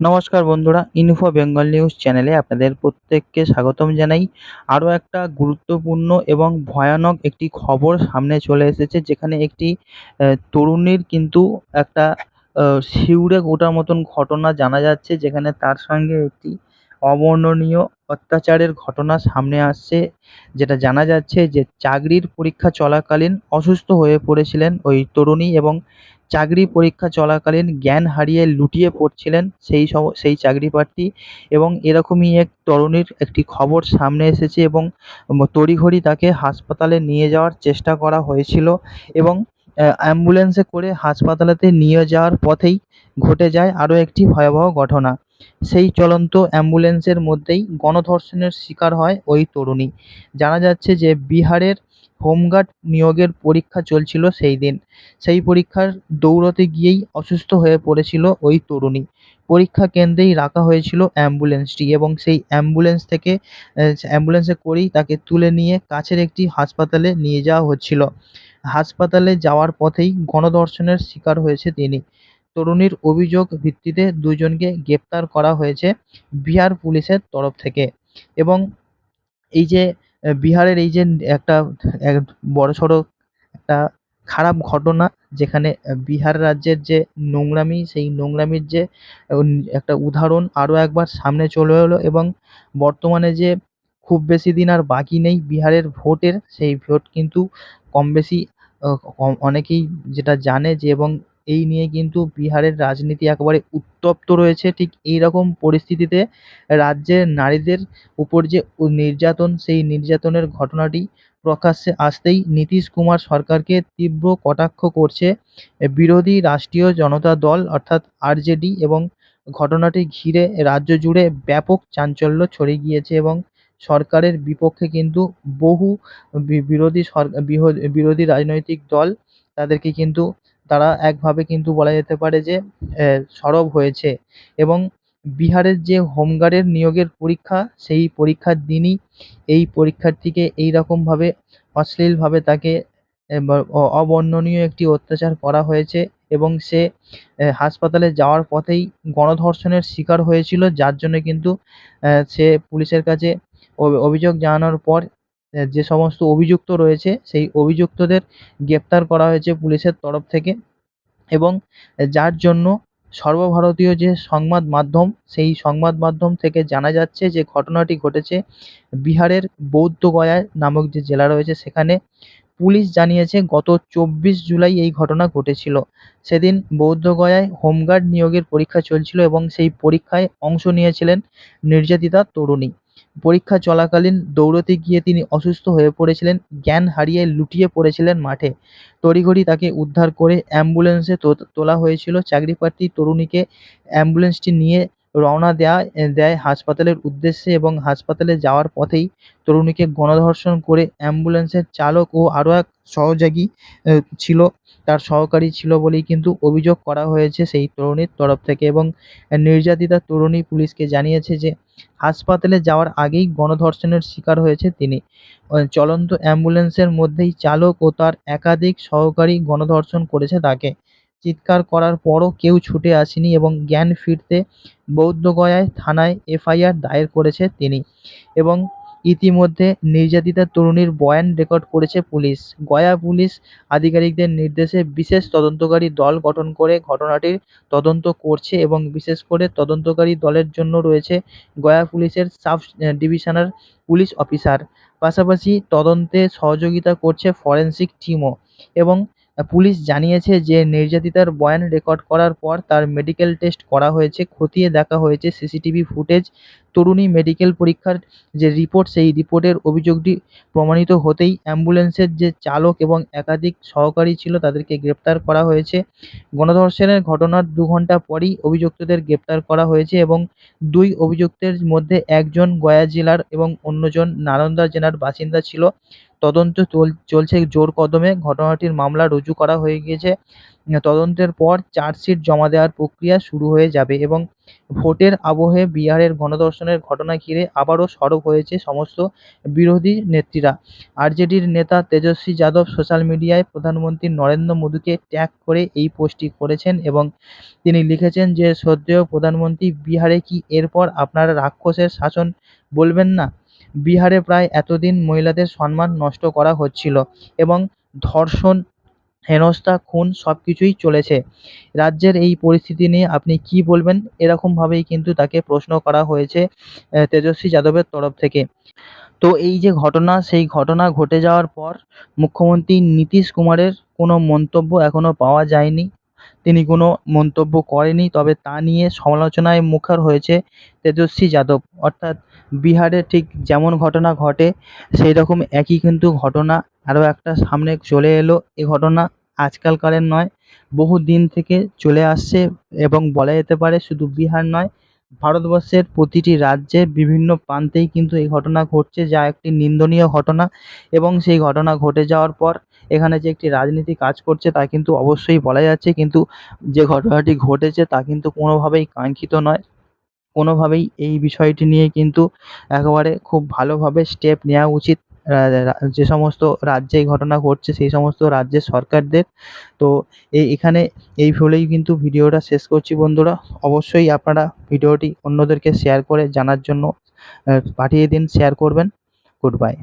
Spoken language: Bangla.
নমস্কার বন্ধুরা ইনফো বেঙ্গল নিউজ চ্যানেলে আপনাদের প্রত্যেককে স্বাগতম জানাই। আরও একটা গুরুত্বপূর্ণ এবং ভয়ানক একটি খবর সামনে চলে এসেছে, যেখানে একটি তরুণীর কিন্তু একটা শিউরে গোটার মতন ঘটনা জানা যাচ্ছে, যেখানে তার সঙ্গে একটি অবর্ণনীয় অত্যাচারের ঘটনা সামনে আসছে, যেটা জানা যাচ্ছে যে চাকরির পরীক্ষা চলাকালীন অসুস্থ হয়ে পড়েছিলেন ওই তরুণী এবং চাকরি পরীক্ষা চলাকালীন জ্ঞান হারিয়ে লুটিয়ে পড়ছিলেন সেই সব, সেই চাকরি প্রার্থী এবং এরকমই এক তরুণীর একটি খবর সামনে এসেছে এবং তড়িঘড়ি তাকে হাসপাতালে নিয়ে যাওয়ার চেষ্টা করা হয়েছিল এবং অ্যাম্বুলেন্সে করে হাসপাতালেতে নিয়ে যাওয়ার পথেই ঘটে যায় আরও একটি ভয়াবহ ঘটনা। সেই চলন্ত অ্যাম্বুলেন্সের মধ্যেই গণধর্ষণের শিকার হয় ওই তরুণী। জানা যাচ্ছে যে বিহারের হোমগার্ড নিয়োগের পরীক্ষা চলছিল সেই দিন। সেই পরীক্ষার দৌড়তে গিয়েই অসুস্থ হয়ে পড়েছিল ওই তরুণী। পরীক্ষা কেন্দ্রেই রাখা হয়েছিল অ্যাম্বুলেন্সটি এবং সেই অ্যাম্বুলেন্স থেকে অ্যাম্বুলেন্সে করেই তাকে তুলে নিয়ে কাছের একটি হাসপাতালে নিয়ে যাওয়া হচ্ছিল। হাসপাতালে যাওয়ার পথেই গণধর্ষণের শিকার হয়েছে তিনি। তরুণীর অভিযোগ ভিত্তিতে দুজনকে গ্রেপ্তার করা হয়েছে বিহার পুলিশের তরফ থেকে। এবং এই যে, বিহারের এই যে একটা, এক বড়সড় একটা খারাপ ঘটনা, যেখানে বিহার রাজ্যের যে নোংরামি, সেই নোংরামির যে একটা উদাহরণ আরও একবার সামনে চলে এলো এবং বর্তমানে যে খুব বেশি দিন আর বাকি নেই বিহারের ভোটের, সেই ভোট কিন্তু কম বেশি অনেকেই যেটা জানে যে এবং এই নিয়ে কিন্তু বিহারের রাজনীতি একেবারে উত্তপ্ত রয়েছে। ঠিক এই রকম পরিস্থিতিতে রাজ্যের নারীদের উপর যে নির্যাতন, সেই নির্যাতনের ঘটনাটি প্রকাশ্যে আসতেই নীতীশ কুমার সরকারকে তীব্র কটাক্ষ করছে। বিরোধী রাষ্ট্রীয় জনতা দল অর্থাৎ আরজেডি এবং ঘটনাটি ঘিরে রাজ্য জুড়ে ব্যাপক চাঞ্চল্য ছড়িয়ে গিয়েছে এবং সরকারের বিপক্ষে কিন্তু বহু বিরোধী বিরোধী রাজনৈতিক দল তাদেরকে কিন্তু তারা একভাবে কিন্তু বলা যেতে পারে যে সরব হয়েছে। এবং বিহারের যে হোমগার্ডের নিয়োগের পরীক্ষা, সেই পরীক্ষার দিনই এই পরীক্ষার্থীকে এইরকমভাবে অশ্লীলভাবে তাকে অবর্ণনীয় একটি অত্যাচার করা হয়েছে এবং সে হাসপাতালে যাওয়ার পথেই গণধর্ষণের শিকার হয়েছিল, যার জন্য কিন্তু সে পুলিশের কাছে অভিযোগ জানানোর পর যে সমস্ত অভিযুক্ত রয়েছে, সেই অভিযুক্তদের গ্রেপ্তার করা হয়েছে পুলিশের তরফ থেকে এবং যার জন্য সর্বভারতীয় যে সংবাদ মাধ্যম, সেই সংবাদ মাধ্যম থেকে জানা যাচ্ছে যে ঘটনাটি ঘটেছে বিহারের বৌদ্ধগয়া নামক যে জেলা রয়েছে, সেখানে পুলিশ জানিয়েছে গত চব্বিশ জুলাই এই ঘটনা ঘটেছিল। সেদিন বৌদ্ধগয়ায় হোমগার্ড নিয়োগের পরীক্ষা চলছিল এবং সেই পরীক্ষায় অংশ নিয়েছিলেন নির্যাতিতা তরুণী। পরীক্ষা চলাকালীন দৌড়তে গিয়ে তিনি অসুস্থ হয়ে পড়েছিলেন, জ্ঞান হারিয়ে লুটিয়ে পড়েছিলেন মাঠে। তড়িঘড়ি তাকে উদ্ধার করে অ্যাম্বুলেন্সে তোলা হয়েছিল। চাকরিপ্রার্থী তরুণীকে অ্যাম্বুলেন্সটি নিয়ে রওনা দেয়া দেয় হাসপাতালের উদ্দেশ্যে এবং হাসপাতালে যাওয়ার পথেই তরুণীকে গণধর্ষণ করে অ্যাম্বুলেন্সের চালক ও আরও এক সহযোগী ছিল। তার সহকারী ছিল বলেই কিন্তু অভিযোগ করা হয়েছে সেই তরুণীর তরফ থেকে এবং নির্যাতিতা তরুণী পুলিশকে জানিয়েছে যে হাসপাতালে যাওয়ার আগেই গণধর্ষণের শিকার হয়েছে তিনি। চলন্ত অ্যাম্বুলেন্সের মধ্যেই চালক ও তার একাধিক সহকারী গণধর্ষণ করেছে তাকে। চিৎকার করার পরও কেউ ছুটে আসেনি এবং জ্ঞান ফিরতে বৌদ্ধগয়ায় থানায় এফআইআর দায়ের করেছে তিনি এবং ইতিমধ্যে নির্যাতিতা তরুণীর বয়ান রেকর্ড করেছে পুলিশ। গয়া পুলিশ আধিকারিকদের নির্দেশে বিশেষ তদন্তকারী দল গঠন করে ঘটনাটির তদন্ত করছে এবং বিশেষ করে তদন্তকারী দলের জন্য রয়েছে গয়া পুলিশের সাব ডিভিশনাল পুলিশ অফিসার। পাশাপাশি তদন্তে সহযোগিতা করছে ফরেন্সিক টিমও এবং পুলিশ জানিয়েছে যে নির্যাতিতার বয়ান রেকর্ড করার পর তার মেডিকেল টেস্ট করা হয়েছে, খতিয়ে দেখা হয়েছে সিসিটিভি ফুটেজ। তরুণী মেডিকেল পরীক্ষার যে রিপোর্ট, সেই রিপোর্টের অভিযোগটি প্রমাণিত হতেই অ্যাম্বুলেন্সের যে চালক এবং একাধিক সহকারী ছিল তাদেরকে গ্রেপ্তার করা হয়েছে। গণধর্ষণের ঘটনার দু ঘণ্টা পরই অভিযুক্তদের গ্রেপ্তার করা হয়েছে এবং দুই অভিযুক্তের মধ্যে একজন গয়া জেলার এবং অন্যজন নালন্দা জেলার বাসিন্দা ছিল। তদন্ত চলছে জোর কদমে। ঘটনাটির মামলা রুজু করা হয়ে গিয়েছে। তদন্তের পর চার্জশিট জমা দেওয়ার প্রক্রিয়া শুরু হয়ে যাবে এবং ভোটের আবহে বিহারের গণধর্ষণের ঘটনা ঘিরে আবারও সরব হয়েছে সমস্ত বিরোধী নেত্রীরা। আরজেডির নেতা তেজস্বী যাদব সোশ্যাল মিডিয়ায় প্রধানমন্ত্রী নরেন্দ্র মোদীকে ট্যাগ করে এই পোস্টটি করেছেন এবং তিনি লিখেছেন যে, শ্রদ্ধেয় প্রধানমন্ত্রী, বিহারে কি এরপর আপনারা রাক্ষসের শাসন বলবেন না? বিহারে প্রায় এতদিন মহিলাদের সম্মান নষ্ট করা হচ্ছিল এবং ধর্ষণ, হেনস্থা, খুন সব কিছুই চলেছে। রাজ্যের এই পরিস্থিতি নিয়ে আপনি কী বলবেন? এরকমভাবেই কিন্তু তাকে প্রশ্ন করা হয়েছে তেজস্বী যাদবের তরফ থেকে। তো এই যে ঘটনা, সেই ঘটনা ঘটে যাওয়ার পর মুখ্যমন্ত্রী নীতীশ কুমারের কোনো মন্তব্য এখনও পাওয়া যায়নি। তিনি কোনো মন্তব্য করেনি, তবে তা নিয়ে সমালোচনায় মুখর হয়েছে তেজস্বী যাদব। অর্থাৎ বিহারে ঠিক যেমন ঘটনা ঘটে সেই রকম একই কিন্তু ঘটনা আরও একটা সামনে চলে এলো। এ ঘটনা আজকালকারের নয় বহু দিন থেকে চলে আসছে এবং বলা যেতে পারে শুধু বিহার নয় ভারতবর্ষের প্রতিটি রাজ্যে বিভিন্ন প্রান্তেই কিন্তু এই ঘটনা ঘটছে, যা একটি নিন্দনীয় ঘটনা এবং সেই ঘটনা ঘটে যাওয়ার পর এখানে যে একটি রাজনীতি কাজ করছে তা কিন্তু অবশ্যই বলা যাচ্ছে। কিন্তু যে ঘটনাটি ঘটেছে তা কিন্তু কোনোভাবেই কাঙ্ক্ষিত নয়। কোনোভাবেই এই বিষয়টি নিয়ে কিন্তু একেবারে খুব ভালোভাবে স্টেপ নেওয়া উচিত। যে সমস্ত রাজ্যে এই ঘটনা ঘটছে, সেই সমস্ত রাজ্যের সরকারদের। তো এই, এখানে এই বলেই কিন্তু ভিডিওটা শেষ করছি বন্ধুরা। অবশ্যই আপনারা ভিডিওটি অন্যদেরকে শেয়ার করে জানার জন্য পাঠিয়ে দিন শেয়ার করবেন। Good bye